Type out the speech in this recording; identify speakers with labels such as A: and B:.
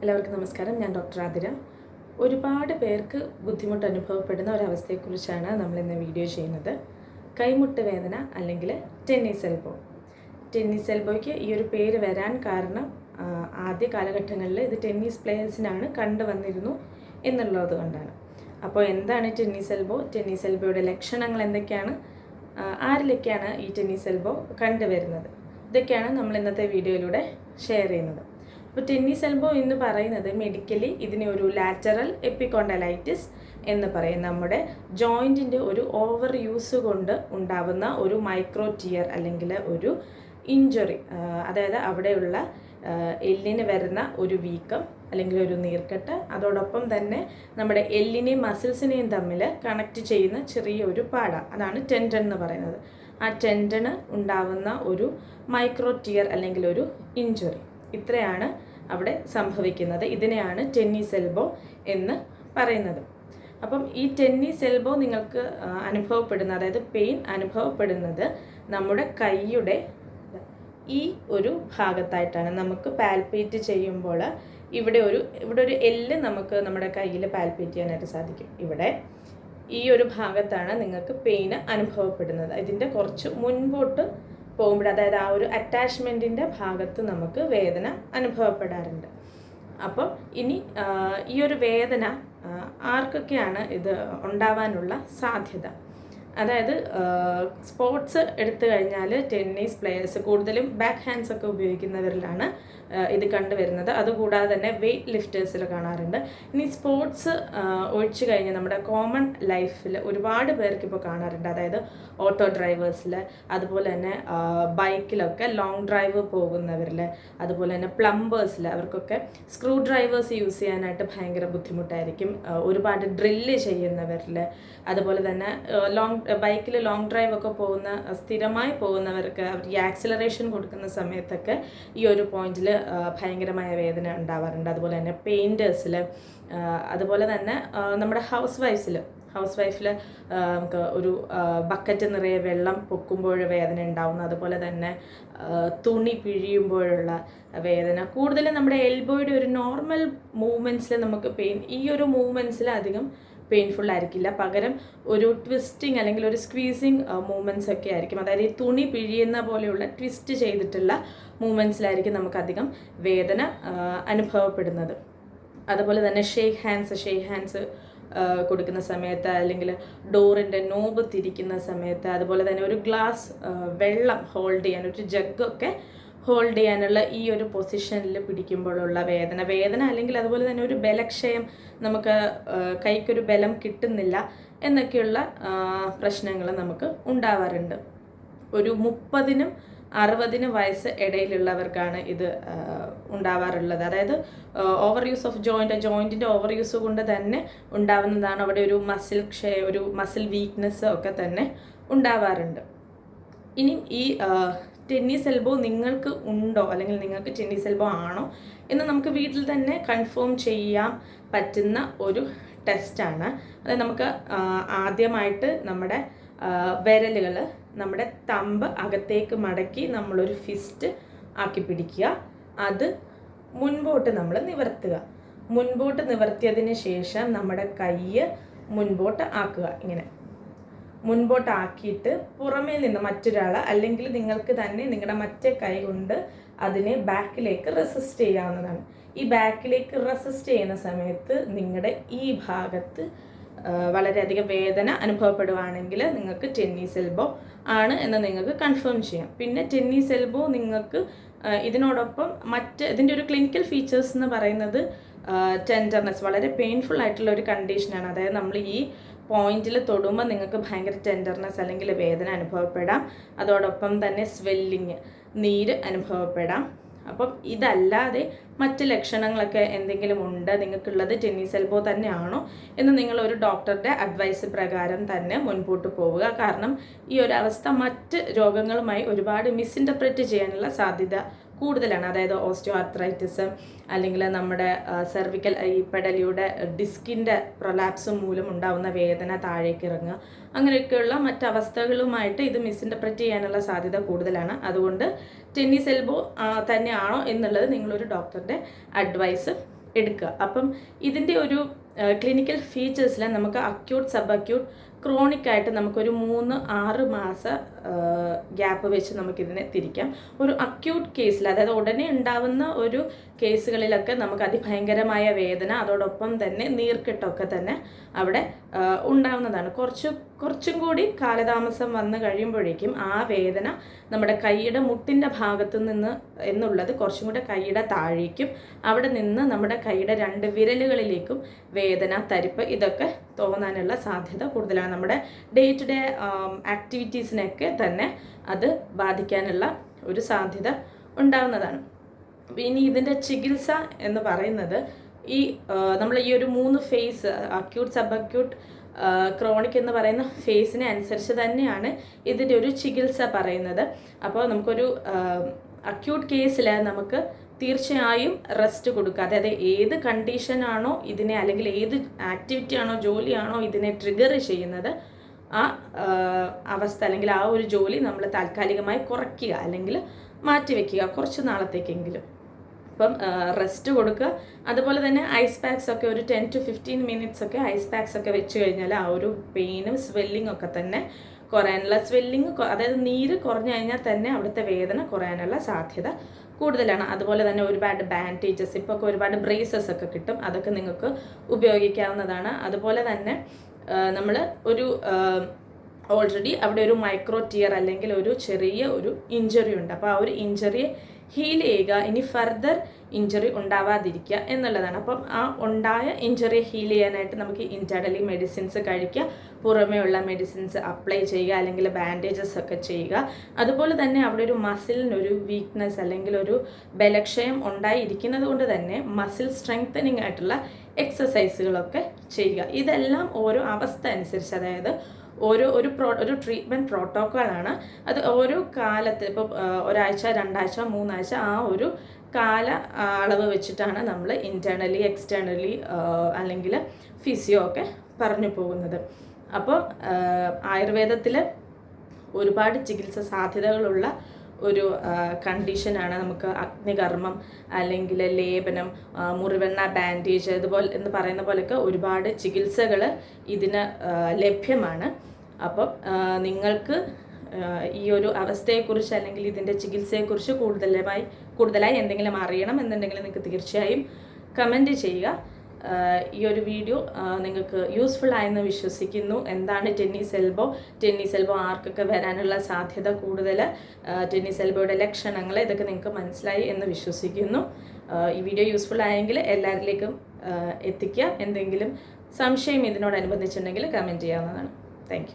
A: എല്ലാവർക്കും നമസ്കാരം. ഞാൻ ഡോക്ടർ ആതിര. ഒരുപാട് പേർക്ക് ബുദ്ധിമുട്ട് അനുഭവപ്പെടുന്ന ഒരവസ്ഥയെക്കുറിച്ചാണ് നമ്മൾ ഇന്ന് വീഡിയോ ചെയ്യുന്നത്. കൈമുട്ട് വേദന അല്ലെങ്കിൽ ടെന്നീസ് എൽബോ ടെന്നീസ് എൽബോയ്ക്ക് ഈ ഒരു പേര് വരാൻ കാരണം ആദ്യ കാലഘട്ടങ്ങളിൽ ഇത് ടെന്നീസ് പ്ലേയേഴ്സിനാണ് കണ്ടുവന്നിരുന്നു എന്നുള്ളത് കൊണ്ടാണ്. അപ്പോൾ എന്താണ് ടെന്നീസ് എൽബോ ടെന്നീസ് എൽബോയുടെ ലക്ഷണങ്ങൾ എന്തൊക്കെയാണ്? ആരിലൊക്കെയാണ് ഈ ടെന്നീസ് എൽബോ കണ്ടുവരുന്നത്? ഇതൊക്കെയാണ് നമ്മൾ ഇന്നത്തെ വീഡിയോയിലൂടെ ഷെയർ ചെയ്യുന്നത്. അപ്പോൾ ടെന്നീസ് എൽബോ എന്ന് പറയുന്നത് മെഡിക്കലി ഇതിനെ ഒരു ലാറ്ററൽ എപ്പിക്കോണ്ടലൈറ്റിസ് എന്ന് പറയും. നമ്മുടെ ജോയിന്റിന്റെ ഒരു ഓവർ യൂസ് കൊണ്ട് ഉണ്ടാവുന്ന ഒരു മൈക്രോ ടിയർ അല്ലെങ്കിൽ ഒരു ഇഞ്ചുറി അതായത് അവിടെയുള്ള എല്ലിന് വരുന്ന ഒരു വീക്കം അല്ലെങ്കിൽ ഒരു നീർക്കെട്ട്. അതോടൊപ്പം തന്നെ നമ്മുടെ എല്ലിനെയും മസിൽസിനെയും തമ്മിൽ കണക്ട് ചെയ്യുന്ന ചെറിയ ചെറിയൊരു പാട. അതാണ് ടെൻഡൻ എന്ന് പറയുന്നത്. ആ ടെൻഡന് ഉണ്ടാവുന്ന ഒരു മൈക്രോ ടിയർ അല്ലെങ്കിൽ ഒരു ഇഞ്ചുറി ഇത്രയാണ് അവിടെ സംഭവിക്കുന്നത്. ഇതിനെയാണ് ടെന്നീസ് എൽബോ എന്ന് പറയുന്നത്. അപ്പം ഈ ടെന്നീസ് എൽബോ നിങ്ങൾക്ക് അനുഭവപ്പെടുന്ന അതായത് പെയിൻ അനുഭവപ്പെടുന്നത് നമ്മുടെ കൈയുടെ ഈ ഒരു ഭാഗത്തായിട്ടാണ്. നമുക്ക് പാൽപ്പേറ്റ് ചെയ്യുമ്പോൾ ഇവിടെ ഒരു ഇവിടെ ഒരു എല്ല് നമുക്ക് നമ്മുടെ കയ്യിൽ പാൽപ്പേറ്റ് ചെയ്യാനായിട്ട് സാധിക്കും. ഇവിടെ ഈ ഒരു ഭാഗത്താണ് നിങ്ങൾക്ക് പെയിൻ അനുഭവപ്പെടുന്നത്. ഇതിന്റെ കുറച്ച് മുൻപോട്ട് പോകുമ്പോൾ അതായത് ആ ഒരു അറ്റാച്ച്മെന്റിന്റെ ഭാഗത്ത് നമുക്ക് വേദന അനുഭവപ്പെടാറുണ്ട്. അപ്പോൾ ഇനി ഈ ഒരു വേദന ആർക്കൊക്കെയാണ് ഇത് ഉണ്ടാവാനുള്ള സാധ്യത? അതായത് സ്പോർട്സ് എടുത്തു കഴിഞ്ഞാൽ ടെന്നീസ് പ്ലെയേഴ്സ് കൂടുതലും ബാക്ക് ഹാൻഡ്സ് ഒക്കെ ഉപയോഗിക്കുന്നവരിലാണ് ഇത് കണ്ടുവരുന്നത്. അതുകൂടാതെ തന്നെ വെയ്റ്റ് ലിഫ്റ്റേഴ്സിൽ കാണാറുണ്ട്. ഇനി സ്പോർട്സ് ഒഴിച്ചു കഴിഞ്ഞാൽ നമ്മുടെ കോമൺ ലൈഫിൽ ഒരുപാട് പേർക്ക് ഇപ്പോൾ കാണാറുണ്ട്. അതായത് ഓട്ടോ ഡ്രൈവേഴ്സിൽ അതുപോലെ തന്നെ ബൈക്കിലൊക്കെ ലോങ് ഡ്രൈവ് പോകുന്നവരിൽ അതുപോലെ തന്നെ പ്ലംബേഴ്സിൽ അവർക്കൊക്കെ സ്ക്രൂ ഡ്രൈവേഴ്സ് യൂസ് ചെയ്യാനായിട്ട് ഭയങ്കര ബുദ്ധിമുട്ടായിരിക്കും. ഒരുപാട് ഡ്രില്ല് ചെയ്യുന്നവരിൽ അതുപോലെ തന്നെ ലോങ് ബൈക്കിൽ ലോങ് ഡ്രൈവ് ഒക്കെ പോകുന്ന സ്ഥിരമായി പോകുന്നവർക്ക് അവർ ഈ ആക്സിലറേഷൻ കൊടുക്കുന്ന സമയത്തൊക്കെ ഈ ഒരു പോയിന്റിൽ ഭയങ്കരമായ വേദന ഉണ്ടാവാറുണ്ട്. അതുപോലെ തന്നെ പെയിന്റേഴ്സിൽ അതുപോലെ തന്നെ നമ്മുടെ ഹൗസ് വൈഫ്സിൽ ഹൗസ് വൈഫിൽ നമുക്ക് ഒരു ബക്കറ്റ് നിറയെ വെള്ളം പൊക്കുമ്പോൾ വേദന ഉണ്ടാവുന്നു. അതുപോലെ തന്നെ തുണി പിഴിയുമ്പോഴുള്ള വേദന. കൂടുതലും നമ്മുടെ എൽബോയുടെ ഒരു നോർമൽ മൂവ്മെന്റ്സിൽ നമുക്ക് പെയിൻ ഈ ഒരു മൂവ്മെന്റ്സിൽ അധികം പെയിൻഫുൾ ആയിരിക്കില്ല. പകരം ഒരു ട്വിസ്റ്റിംഗ് അല്ലെങ്കിൽ ഒരു സ്ക്വീസിങ് മൂവ്മെന്റ്സ് ഒക്കെ ആയിരിക്കും. അതായത് ഈ തുണി പിഴിയുന്ന പോലെയുള്ള ട്വിസ്റ്റ് ചെയ്തിട്ടുള്ള മൂവ്മെന്റ്സിലായിരിക്കും നമുക്കധികം വേദന അനുഭവപ്പെടുന്നത്. അതുപോലെ തന്നെ ഷേക്ക് ഹാൻഡ്സ് ഷേക്ക് ഹാൻഡ്സ് കൊടുക്കുന്ന സമയത്ത് അല്ലെങ്കിൽ ഡോറിന്റെ നോബ് തിരിക്കുന്ന സമയത്ത് അതുപോലെ തന്നെ ഒരു ഗ്ലാസ് വെള്ളം ഹോൾഡ് ചെയ്യാൻ ഒരു ജഗ്ഗൊക്കെ ഹോൾഡ് ചെയ്യാനുള്ള ഈ ഒരു പൊസിഷനിൽ പിടിക്കുമ്പോഴുള്ള വേദന. വേദന അല്ലെങ്കിൽ അതുപോലെ തന്നെ ഒരു ബലക്ഷയം നമുക്ക് കൈക്കൊരു ബലം കിട്ടുന്നില്ല എന്നൊക്കെയുള്ള പ്രശ്നങ്ങൾ നമുക്ക് ഉണ്ടാവാറുണ്ട്. ഒരു മുപ്പതിനും അറുപതിനും വയസ്സ് ഇടയിലുള്ളവർക്കാണ് ഇത് ഉണ്ടാവാറുള്ളത്. അതായത് ഓവർ യൂസ് ഓഫ് ജോയിന്റ് ജോയിന്റിന്റെ ഓവർ യൂസ് കൊണ്ട് തന്നെ ഉണ്ടാവുന്നതാണ് അവിടെ ഒരു മസിൽ ക്ഷയ ഒരു മസിൽ വീക്ക്നെസ് ഒക്കെ തന്നെ ഉണ്ടാവാറുണ്ട്. ഇനി ഈ ടെന്നീസ് എൽബോ നിങ്ങൾക്ക് ഉണ്ടോ? അല്ലെങ്കിൽ നിങ്ങൾക്ക് ടെന്നീസ് എൽബോ ആണോ? എന്ന് നമുക്ക് വീട്ടിൽ തന്നെ കൺഫേം ചെയ്യാൻ പറ്റുന്ന ഒരു ടെസ്റ്റാണ് അത് നമുക്ക് ആദ്യമായിട്ട് നമ്മുടെ വിരലുകൾ നമ്മുടെ തമ്പ് അകത്തേക്ക് മടക്കി നമ്മളൊരു ഫിസ്റ്റ് ആക്കി പിടിക്കുക. അത് മുൻപോട്ട് നമ്മൾ നിവർത്തുക. മുൻപോട്ട് നിവർത്തിയതിന് ശേഷം നമ്മുടെ കയ്യ് മുൻപോട്ട് ആക്കുക. ഇങ്ങനെ. മുൻപോട്ടാക്കിയിട്ട് പുറമേ നിന്ന് മറ്റൊരാൾ അല്ലെങ്കിൽ നിങ്ങൾക്ക് തന്നെ നിങ്ങളുടെ മറ്റേ കൈ കൊണ്ട് അതിനെ ബാക്കിലേക്ക് റെസിസ്റ്റ് ചെയ്യാവുന്നതാണ്. ഈ ബാക്കിലേക്ക് റെസിസ്റ്റ് ചെയ്യുന്ന സമയത്ത് നിങ്ങളുടെ ഈ ഭാഗത്ത് വളരെയധികം വേദന അനുഭവപ്പെടുവാണെങ്കിൽ നിങ്ങൾക്ക് ടെന്നീസ് എൽബോ ആണ് എന്ന് നിങ്ങൾക്ക് കൺഫേം ചെയ്യാം. പിന്നെ ടെന്നീസ് എൽബോ നിങ്ങൾക്ക് ഇതിനോടൊപ്പം മറ്റ് ഇതിന്റെ ഒരു ക്ലിനിക്കൽ ഫീച്ചേഴ്സ് എന്ന് പറയുന്നത് ടെൻഡർനെസ് വളരെ പെയിൻഫുൾ ആയിട്ടുള്ള ഒരു കണ്ടീഷനാണ് അതായത് നമ്മൾ ഈ പോയിന്റിൽ തൊടുമ്പോൾ നിങ്ങൾക്ക് ഭയങ്കര ടെൻഡർനെസ് അല്ലെങ്കിൽ വേദന അനുഭവപ്പെടാം. അതോടൊപ്പം തന്നെ സ്വെല്ലിങ് നീര് അനുഭവപ്പെടാം. അപ്പം ഇതല്ലാതെ മറ്റ് ലക്ഷണങ്ങളൊക്കെ എന്തെങ്കിലും ഉണ്ട് നിങ്ങൾക്കുള്ളത് ടെന്നീസ് എൽബോ തന്നെയാണോ എന്ന് നിങ്ങൾ ഒരു ഡോക്ടറുടെ അഡ്വൈസ് പ്രകാരം തന്നെ മുൻപോട്ട് പോവുക. കാരണം ഈ ഒരു അവസ്ഥ മറ്റ് രോഗങ്ങളുമായി ഒരുപാട് മിസ്ഇന്റർപ്രറ്റ് ചെയ്യാനുള്ള സാധ്യത കൂടുതലാണ്. അതായത് ഓസ്റ്റിയോ ആർത്രൈറ്റിസ് അല്ലെങ്കിൽ നമ്മുടെ സെർവിക്കൽ ഈ പെടലിയുടെ ഡിസ്കിന്റെ പ്രൊലാപ്സ് മൂലം ഉണ്ടാവുന്ന വേദന താഴേക്ക് ഇറങ്ങുക. അങ്ങനെയൊക്കെയുള്ള മറ്റവസ്ഥകളുമായിട്ട് ഇത് മിസ്ഇന്റർപ്രറ്റ് ചെയ്യാനുള്ള സാധ്യത കൂടുതലാണ്. അതുകൊണ്ട് ടെന്നീസ് എൽബോ തന്നെയാണോ എന്നുള്ളത് നിങ്ങളൊരു ഡോക്ടറുടെ അഡ്വൈസ് എടുക്കുക. അപ്പം ഇതിന്റെ ഒരു ക്ലിനിക്കൽ ഫീച്ചേഴ്സിൽ നമുക്ക് അക്യൂട്ട് സബ് അക്യൂട്ട് ക്രോണിക് ആയിട്ട് നമുക്കൊരു മൂന്ന് ആറ് മാസ ഗ്യാപ്പ് വെച്ച് നമുക്കിതിനെ തിരിക്കാം. ഒരു അക്യൂട്ട് കേസിൽ അതായത് ഉടനെ ഉണ്ടാവുന്ന ഒരു കേസുകളിലൊക്കെ നമുക്ക് അതിഭയങ്കരമായ വേദന അതോടൊപ്പം തന്നെ നീർക്കെട്ടൊക്കെ തന്നെ അവിടെ ഉണ്ടാവുന്നതാണ്. കുറച്ച് കുറച്ചും കൂടി കാലതാമസം വന്നു കഴിയുമ്പോഴേക്കും ആ വേദന നമ്മുടെ കൈയുടെ മുട്ടിന്റെ ഭാഗത്ത് നിന്ന് എന്നുള്ളത് കുറച്ചും കൂടെ കൈയുടെ താഴേക്കും അവിടെ നിന്ന് നമ്മുടെ കൈയുടെ രണ്ട് വിരലുകളിലേക്കും വേദന തരിപ്പ് ഇതൊക്കെ തോന്നാനുള്ള സാധ്യത കൂടുതലാണ്. നമ്മുടെ ഡേ ടു ഡേ ആക്ടിവിറ്റീസിനെയൊക്കെ തന്നെ അത് ബാധിക്കാനുള്ള ഒരു സാധ്യത ഉണ്ടാകുന്നതാണ് ഇനി ഇതിന്റെ ചികിത്സ എന്ന് പറയുന്നത് ഈ നമ്മൾ ഈ ഒരു മൂന്ന് phase acute sub acute chronic എന്ന് പറയുന്ന ഫേസിനെ അനുസരിച്ച് തന്നെയാണ് ഇതിന്റെ ഒരു ചികിത്സ പറയുന്നത്. അപ്പോൾ നമുക്കൊരു അക്യൂട്ട് കേസിൽ നമുക്ക് തീർച്ചയായും റെസ്റ്റ് കൊടുക്കുക. അതായത് ഏത് കണ്ടീഷനാണോ ഇതിനെ അല്ലെങ്കിൽ ഏത് ആക്ടിവിറ്റി ആണോ ജോലിയാണോ ഇതിനെ ട്രിഗർ ചെയ്യുന്നത് ആ അവസ്ഥ അല്ലെങ്കിൽ ആ ഒരു ജോലി നമ്മൾ താൽക്കാലികമായി കുറയ്ക്കുക അല്ലെങ്കിൽ മാറ്റിവെക്കുക കുറച്ച് നാളത്തേക്കെങ്കിലും. അപ്പം റെസ്റ്റ് കൊടുക്കുക. അതുപോലെ തന്നെ ഐസ് പാക്സ് ഒക്കെ ഒരു ടെൻ ടു ഫിഫ്റ്റീൻ മിനിറ്റ്സ് ഒക്കെ ഐസ് പാക്സ് ഒക്കെ വെച്ച് കഴിഞ്ഞാൽ ആ ഒരു പെയിനും സ്വെല്ലിംഗ് ഒക്കെ തന്നെ കുറയാനുള്ള സ്വെല്ലിങ് അതായത് നീര് കുറഞ്ഞു കഴിഞ്ഞാൽ തന്നെ അവിടുത്തെ വേദന കുറയാനുള്ള സാധ്യത കൂടുതലാണ്. അതുപോലെ തന്നെ ഒരുപാട് ബാൻഡേജസ് ഇപ്പോൾ ഒക്കെ ഒരുപാട് ബ്രേസസ് ഒക്കെ കിട്ടും. അതൊക്കെ നിങ്ങൾക്ക് ഉപയോഗിക്കാവുന്നതാണ്. അതുപോലെ തന്നെ നമ്മൾ ഒരു ഓൾറെഡി അവിടെ ഒരു മൈക്രോ ടിയർ അല്ലെങ്കിൽ ഒരു ചെറിയ ഒരു ഇഞ്ചറി ഉണ്ട്. അപ്പോൾ ആ ഒരു ഇഞ്ചറിയെ ഹീൽ ചെയ്യുക ഇനി ഫർദർ ഇഞ്ചറി ഉണ്ടാവാതിരിക്കുക എന്നുള്ളതാണ്. അപ്പം ആ ഉണ്ടായ ഇഞ്ചറി ഹീൽ ചെയ്യാനായിട്ട് നമുക്ക് ഇന്റേർണലി മെഡിസിൻസ് കഴിക്കുക പുറമേ ഉള്ള മെഡിസിൻസ് അപ്ലൈ ചെയ്യുക അല്ലെങ്കിൽ ബാൻഡേജസ് ഒക്കെ ചെയ്യുക. അതുപോലെ തന്നെ അവിടെ ഒരു മസിലിനൊരു വീക്ക്നെസ് അല്ലെങ്കിൽ ഒരു ബലക്ഷയം ഉണ്ടായിരിക്കുന്നത് കൊണ്ട് തന്നെ മസിൽ സ്ട്രെങ്തനിങ് ആയിട്ടുള്ള എക്സസൈസുകളൊക്കെ ചെയ്യുക. ഇതെല്ലാം ഓരോ അവസ്ഥ അനുസരിച്ച് അതായത് ഓരോ ഒരു പ്രോ ഒരു ട്രീറ്റ്മെന്റ് പ്രോട്ടോക്കോളാണ് അത് ഓരോ കാലത്ത് ഇപ്പോൾ ഒരാഴ്ച രണ്ടാഴ്ച മൂന്നാഴ്ച ആ ഒരു കാല അളവ് വെച്ചിട്ടാണ് നമ്മൾ ഇന്റേർണലി എക്സ്റ്റേർണലി അല്ലെങ്കിൽ ഫിസിയോ ഒക്കെ പറഞ്ഞു പോകുന്നത്. അപ്പോൾ ആയുർവേദത്തിൽ ഒരുപാട് ചികിത്സ സാധ്യതകളുള്ള ഒരു കണ്ടീഷനാണ് നമുക്ക് അഗ്നികർമ്മം അല്ലെങ്കിൽ ലേപനം മുറിവെണ്ണ ബാൻഡേജ് അതുപോലെ എന്ന് പറയുന്ന പോലെയൊക്കെ ഒരുപാട് ചികിത്സകൾ ഇതിന് ലഭ്യമാണ്. അപ്പം നിങ്ങൾക്ക് ഈ ഒരു അവസ്ഥയെക്കുറിച്ച് അല്ലെങ്കിൽ ഇതിന്റെ ചികിത്സയെക്കുറിച്ച് കൂടുതലായി കൂടുതലായി എന്തെങ്കിലും അറിയണം എന്നുണ്ടെങ്കിൽ നിങ്ങൾക്ക് തീർച്ചയായും കമന്റ് ചെയ്യുക. ഈ ഒരു വീഡിയോ നിങ്ങൾക്ക് യൂസ്ഫുൾ ആയെന്ന് വിശ്വസിക്കുന്നു. എന്താണ് ടെന്നീസ് എൽബോ ടെന്നീസ് എൽബോ ആർക്കൊക്കെ വരാനുള്ള സാധ്യത കൂടുതൽ ടെന്നീസ് എൽബോയുടെ ലക്ഷണങ്ങൾ ഇതൊക്കെ നിങ്ങൾക്ക് മനസ്സിലായി എന്ന് വിശ്വസിക്കുന്നു. ഈ വീഡിയോ യൂസ്ഫുൾ ആയെങ്കിൽ എല്ലാവരിലേക്കും എത്തിക്കുക. എന്തെങ്കിലും സംശയം ഇതിനോടനുബന്ധിച്ചിട്ടുണ്ടെങ്കിൽ കമന്റ് ചെയ്യാവുന്നതാണ്. താങ്ക്